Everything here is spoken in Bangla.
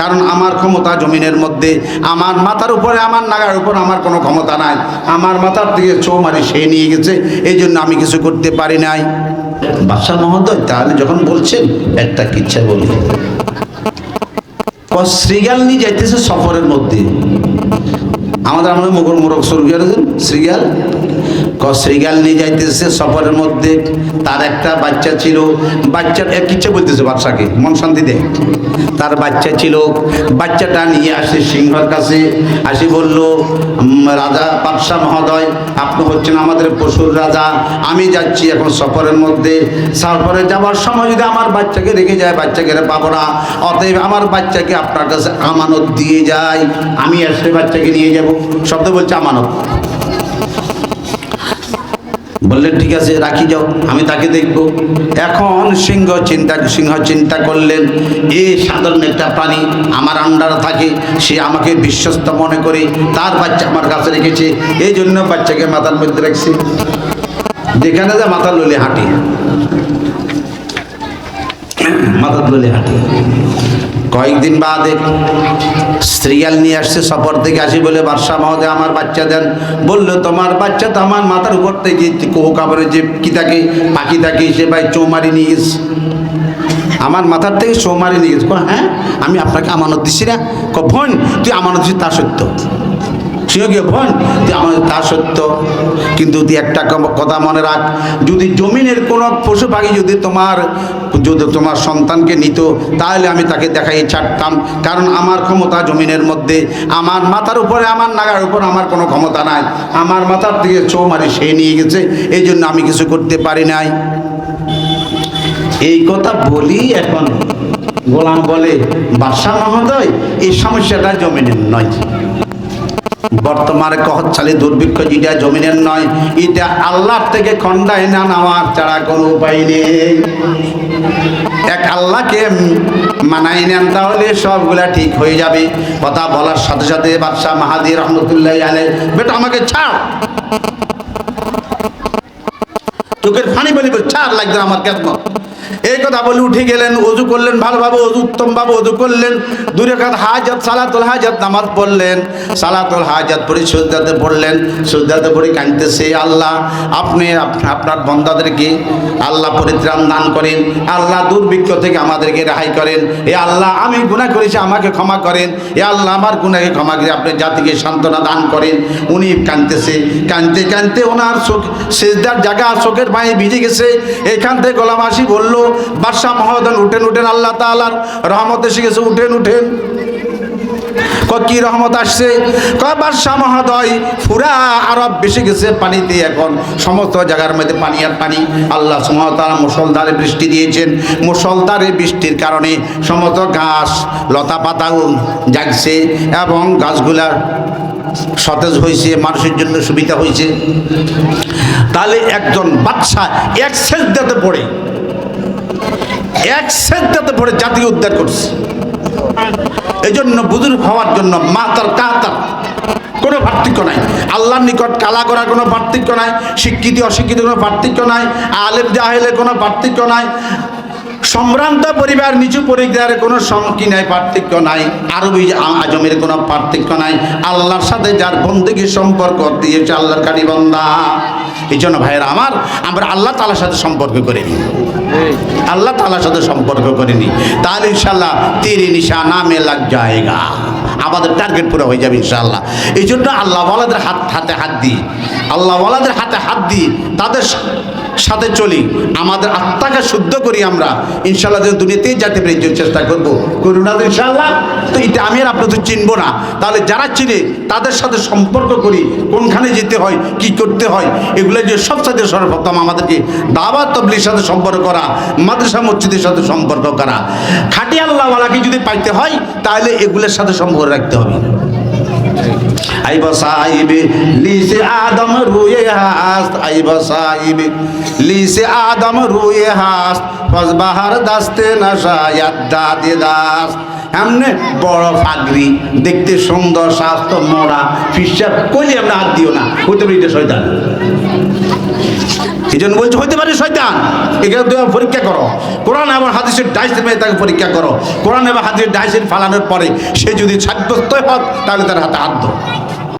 কারণ আমার ক্ষমতা জমিনের মধ্যে, আমার মাথার উপরে, আমার নাগার উপর আমার কোনো ক্ষমতা নাই। আমার মাথার থেকে চৌমারি সে নিয়ে গেছে এই জন্য আমি কিছু করতে পারি নাই। বাদশাহ মহোদয়, তাহলে যখন বলছেন, একটা কিচ্ছা বলি। শ্রীগাল নিয়ে যাইতেছে সফরের মধ্যে। আমাদের আমরা মুখর মোরক সরগিয়ার শ্রীগাল। শ্রীগাল নিয়ে যাইতেছে সফরের মধ্যে। তার একটা বাচ্চা ছিল। বাচ্চার এক ইচ্ছে বলতেছে বাচ্চাকে মন শান্তি দেয় তার বাচ্চা ছিল। বাচ্চাটা নিয়ে আসে সিংহর কাছে। আসি বলল রাজা বাদশাহ মহোদয়, আপনি হচ্ছেন আমাদের পশুর রাজা। আমি যাচ্ছি এখন সফরের মধ্যে। সফরে যাওয়ার সময় যদি আমার বাচ্চাকে রেখে যায়, বাচ্চাকে পাবো অতএব আমার বাচ্চাকে আপনার কাছে আমানত দিয়ে যায় আমি আসলে বাচ্চাকে নিয়ে যাব। শব্দ বলছে আমানত। বললেন, ঠিক আছে, রাখি যাও, আমি তাকে দেখব। এখন সিংহ চিন্তা সিংহ চিন্তা করলেন, এ সাধারণ একটা প্রাণী, আমার আন্ডারে থাকে, সে আমাকে বিশ্বস্ত মনে করে, তার বাচ্চা আমার কাছে রেখেছে এই জন্য বাচ্চাকে মাথার মধ্যে রাখছে। যেখানে যা মাথা ললে হাঁটি। মাথা ললে হাঁটি। কয়েকদিন বাদে স্ত্রীয়াল নিয়ে আসছে, সফর থেকে আসি বলে বাদশাহ মহোদয়, আমার বাচ্চা দেন। বলল, তোমার বাচ্চা তো আমার মাথার উপর থেকে কোহো কাপড়ের যে কি থাকে, পাখি থাকে, সে ভাই চৌমারি নিয়ে গেছে। আমার মাথার থেকে চৌমারি নিয়ে গেছে। হ্যাঁ আমি আপনাকে আমানত দিছি না। ক তুই আমানত দিচ্ছিস তা সত্য। সেও গিয়ে তুই আমার তা সত্য। কিন্তু তুই একটা কথা মনে রাখ, যদি জমিনের কোনো পশু পাখি যদি তোমার যদি তোমার সন্তানকে নিত, তাহলে আমি তাকে দেখাই ছাড়তাম। কারণ আমার ক্ষমতা জমিনের মধ্যে, আমার মাথার উপরে, আমার নাগার উপর আমার কোনো ক্ষমতা নাই। আমার মাথার থেকে চৌমারি সে নিয়ে গেছে, এই জন্য আমি কিছু করতে পারি নাই। এই কথা বলি এখন। গোলাম বলে, বাদশাহ মহোদয়, এই সমস্যাটা জমিনের নয়। বর্তমানে কহচ্ছালি দুর্ভিক্ষ যেটা জমিনের নয়, এটা আল্লাহর থেকে খন্ডায় না নেওয়ার ছাড়া কোনো উপায় নেই। এক আল্লাহকে মানাই নেন তাহলে সবগুলা ঠিক হয়ে যাবে। কথা বলার সাথে সাথে বাদশাহ মাহাদি রহমতুল্লাহ আলে বেটা আমাকে ছাড়। চোখের ফানি বলি ছাড় লাগবে আমার কেন? এই কথা বলে, উঠে গেলেন, অজু করলেন, ভালোভাবে অজু, উত্তমভাবে অজু করলেন। দূরে কাত হাজাত সালাতুল হাজাত নামাজ পড়লেন। সালাতুল হাজাত পড়ে সুজদাতে পড়লেন। সুজদাতে পড়ে কাঁদতেছে আল্লাহ, আপনি আপনার বন্দাদেরকে আল্লাহ পরিত্রাণ দান করেন। আল্লাহ দুর্ভিক্ষ থেকে আমাদেরকে রেহাই করেন। এ আল্লাহ, আমি গুনাহ করেছি, আমাকে ক্ষমা করেন। এ আল্লাহ, আমার গুণাকে ক্ষমা করে আপনি জাতিকে সান্ত্বনা দান করেন। উনি কাঁদতেছে। কাঁদতে কাঁদতে ওনার চোখ, সেজদার জায়গা, চোখের পায়ে ভিজে গেছে। এখান থেকে গোলাম আসি বলল, বাদশাহ মহোদয়, উঠেন উঠেন, আল্লাহ তাআলার রহমত এসে গেছে, উঠেন উঠেন। ক রহমত আসছে? বাদশাহ মহোদয় ফুরা আরব বেশি গেছে পানিতে এখন। সমস্ত জায়গার মধ্যে পানি আর পানি। আল্লাহ সুমতারা মুসলধারে বৃষ্টি দিয়েছেন। মুসলধারে বৃষ্টির কারণে সমস্ত ঘাস লতা পাতাও জাগছে এবং গাছগুলা সতেজ হয়েছে, মানুষের জন্য সুবিধা হয়েছে। তাহলে একজন বাচ্চা এক সেজদাতে পড়ে, এক সেজদাতে পড়ে জাতিকে উদ্ধার করছে। এই জন্য বুজুর্গ হওয়ার জন্য মাতার কাতার কোনো পার্থক্য নাই। আল্লাহর নিকট কালা করার কোনো পার্থক্য নাই, শিক্ষিত, অশিক্ষিত কোনো পার্থক্য নাই, আলেম জাহেলের কোনো পার্থক্য নাই সম্ভ্রান্ত পরিবার নিচু পরিবার কোনো সমকি নাই, পার্থক্য নাই, আরবি আজমের কোনো পার্থক্য নাই। আল্লাহর সাথে যার বন্ধুকে সম্পর্ক দিয়েছে আল্লাহর কারি বন্দা। এই জন্য ভাইয়েরা আমার, আমরা আল্লাহ তালার সাথে সম্পর্ক করে নিই আল্লাহ তালার সাথে সম্পর্ক করিনি। তাহলে ইনশাল্লাহ তীর নিশা নামে লাগ যায়গা আমাদের টার্গেট পুরো হয়ে যাবে ইনশাল্লাহ এই জন্য আল্লাহ ওয়ালাদের হাত, হাতে হাত দিই। আল্লাহ ওয়ালাদের হাতে হাত দিই, তাদের সাথে চলি। আমাদের আত্মাকে শুদ্ধ করি আমরা। ইনশাল্লাহ দুনিয়াতেই যেতে পারি চেষ্টা করব। করুন তো ইনশাল্লাহ তো এটা আমি আর আপনাদের চিনবো না। তাহলে যারা চিনে, তাদের সাথে সম্পর্ক করি। কোনখানে যেতে হয়, কি করতে হয়, এগুলো যে সবসাথে সর্বপ্রথম আমাদেরকে দাওয়াত তবলির সাথে সম্পর্ক করা, মাদ্রাসা, মসজিদের সাথে সম্পর্ক করা। খাটি আল্লাহওয়ালাকে যদি পাইতে হয়, তাহলে এগুলোর সাথে সম্পর্ক রাখতে হবে। আইব সাহিবে লিসে আদম রুয়ে হাস আইব সাহিবে লিসে আদম রুয়ে হাস্ত। ফজবাহার দাস্তে নশা ইয়াদ্দা দাস এমনি বড় ফাগরি দেখতে সুন্দর, স্বাস্থ্য মোড়া ফিসাব কইলে আমরা হাত দিও না, হইতে পারি এটা শয়তান। এই জন্য বলছে, হইতে পারে শয়তান। এখানে তুমি পরীক্ষা করো। কোরআন এবং হাদিসের ডাইস মেয়ে তাকে পরীক্ষা করো। কোরআন এবং হাদিসের ডাইসের ফালানোর পরে সে যদি সাব্যস্ত হয়, তাহলে তার হাতে হাত দাও।